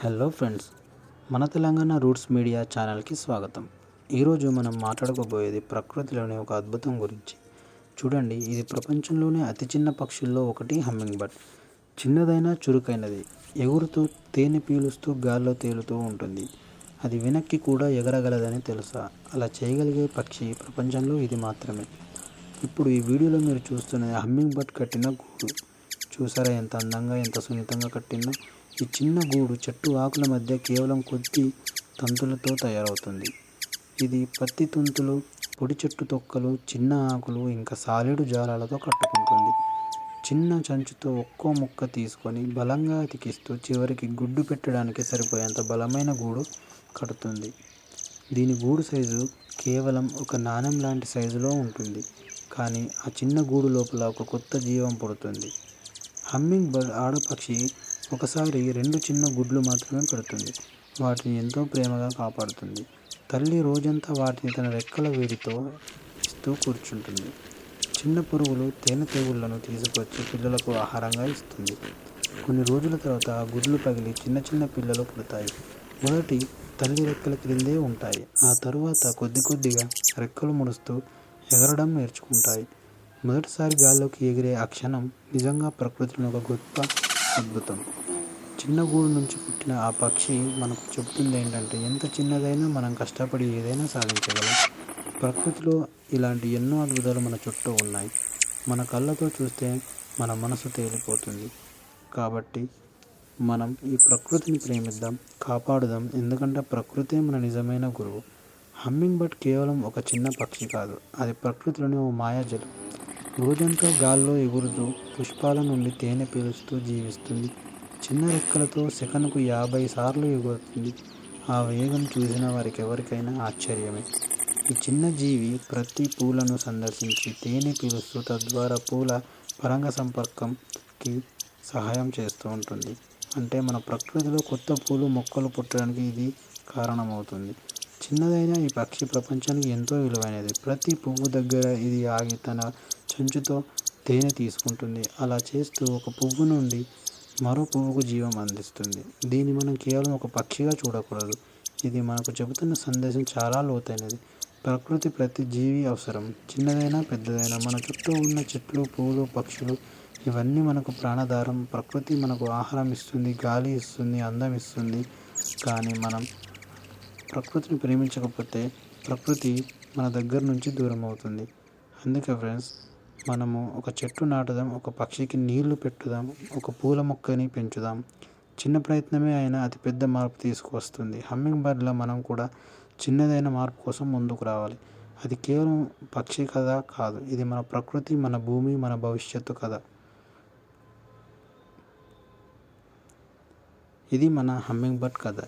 Hello friends మన Telangana roots media ఛానల్కి స్వాగతం. ఈరోజు మనం మాట్లాడుకోబోయేది ప్రకృతిలోని ఒక అద్భుతం గురించి. చూడండి ఇది ప్రపంచంలోనే అతి చిన్న పక్షుల్లో ఒకటి హమ్మింగ్ బర్డ్ చిన్నదైనా చురుకైనది. ఎగురుతూ తేనె పీలుస్తూ గాల్లో తేలుతూ ఉంటుంది. అది వెనక్కి కూడా ఎగరగలదని తెలుసా? అలా చేయగలిగే పక్షి ప్రపంచంలో ఇది మాత్రమే. ఇప్పుడు ఈ వీడియోలో మీరు చూస్తున్నది హమ్మింగ్ బర్డ్ కట్టిన గూడు. చూసారా? ఎంత అందంగా ఎంత సున్నితంగా కట్టిందో. ఈ చిన్న గూడు చెట్టు ఆకుల మధ్య కేవలం కొద్ది తంతులతో తయారవుతుంది. ఇది పత్తి తుంతులు పొడి చెట్టు తొక్కలు చిన్న ఆకులు ఇంకా సాలెడు జాలాలతో కట్టుకుంటుంది. చిన్న చంచుతో ఒక్కో ముక్క తీసుకొని బలంగా అతికిస్తూ చివరికి గుడ్డు పెట్టడానికి సరిపోయేంత బలమైన గూడు కడుతుంది. దీని గూడు సైజు కేవలం ఒక నాణెం లాంటి సైజులో ఉంటుంది. కానీ ఆ చిన్న గూడు లోపల ఒక కొత్త జీవం పుడుతుంది. హమ్మింగ్ బర్డ్ ఆడపక్షి ఒకసారి రెండు చిన్న గుడ్లు మాత్రమే పెడుతుంది. వాటిని ఎంతో ప్రేమగా కాపాడుతుంది. తల్లి రోజంతా వాటిని తన రెక్కల వేడితో ఇస్తూ కూర్చుంటుంది. చిన్న పురుగులు తేనె తెగుళ్ళను తీసుకొచ్చి పిల్లలకు ఆహారంగా ఇస్తుంది. కొన్ని రోజుల తర్వాత గుడ్లు పగిలి చిన్న చిన్న పిల్లలు పుడతాయి. మొదటి తల్లి రెక్కల క్రిందే ఉంటాయి. ఆ తరువాత కొద్ది కొద్దిగా రెక్కలు ముడుస్తూ ఎగరడం నేర్చుకుంటాయి. మొదటిసారి గాల్లోకి ఎగిరే ఆ క్షణం నిజంగా ప్రకృతిలో ఒక గొప్ప అద్భుతం. చిన్న గూడు నుంచి పుట్టిన ఆ పక్షి మనకు చెబుతుంది ఏంటంటే ఎంత చిన్నదైనా మనం కష్టపడి ఏదైనా సాధించగలం. ప్రకృతిలో ఇలాంటి ఎన్నో అద్భుతాలు మన చుట్టూ ఉన్నాయి. మన కళ్ళతో చూస్తే మన మనసు తేలిపోతుంది. కాబట్టి మనం ఈ ప్రకృతిని ప్రేమిద్దాం కాపాడుదాం. ఎందుకంటే ప్రకృతే మన నిజమైన గురువు. హమ్మింగ్ బర్డ్ కేవలం ఒక చిన్న పక్షి కాదు. అది ప్రకృతిలోని ఓ మాయాజలం. రోజంతా గాల్లో ఎగురుతూ పుష్పాల నుండి తేనె పీలుస్తూ జీవిస్తుంది. చిన్న రెక్కలతో సెకనుకు యాభై సార్లు ఎగురుతుంది. ఆ వేగం చూసిన వారికి ఎవరికైనా ఆశ్చర్యమే. ఈ చిన్న జీవి ప్రతి పూలను సందర్శించి తేనె పీలుస్తూ తద్వారా పూల పరంగ సంపర్కంకి సహాయం చేస్తూ ఉంటుంది. అంటే మన ప్రకృతిలో కొత్త పూలు మొక్కలు పుట్టడానికి ఇది కారణమవుతుంది. చిన్నదైన ఈ పక్షి ప్రపంచానికి ఎంతో విలువైనది. ప్రతి పువ్వు దగ్గర ఇది ఆగి తన చెంచుతో తేనె తీసుకుంటుంది. అలా చేస్తూ ఒక పువ్వు నుండి మరో పువ్వుకు జీవం అందిస్తుంది. దీన్ని మనం కేవలం ఒక పక్షిగా చూడకూడదు. ఇది మనకు చెబుతున్న సందేశం చాలా లోతైనది. ప్రకృతి ప్రతి జీవి అవసరం. చిన్నదైనా పెద్దదైనా మన చుట్టూ ఉన్న చెట్లు పువ్వులు పక్షులు ఇవన్నీ మనకు ప్రాణాధారం. ప్రకృతి మనకు ఆహారం ఇస్తుంది గాలి ఇస్తుంది అందం ఇస్తుంది. కానీ మనం ప్రకృతిని ప్రేమించకపోతే ప్రకృతి మన దగ్గర నుంచి దూరం అవుతుంది. అందుకే ఫ్రెండ్స్ మనము ఒక చెట్టు నాటుదాం ఒక పక్షికి నీళ్ళు పెట్టుదాం ఒక పూల మొక్కని పెంచుదాం. చిన్న ప్రయత్నమే అయినా అతి పెద్ద మార్పు తీసుకువస్తుంది. హమ్మింగ్ బర్డ్లో మనం కూడా చిన్నదైన మార్పు కోసం ముందుకు రావాలి. అది కేవలం పక్షి కథ కాదు. ఇది మన ప్రకృతి మన భూమి మన భవిష్యత్తు కథ. ఇది మన హమ్మింగ్ బర్డ్ కథ.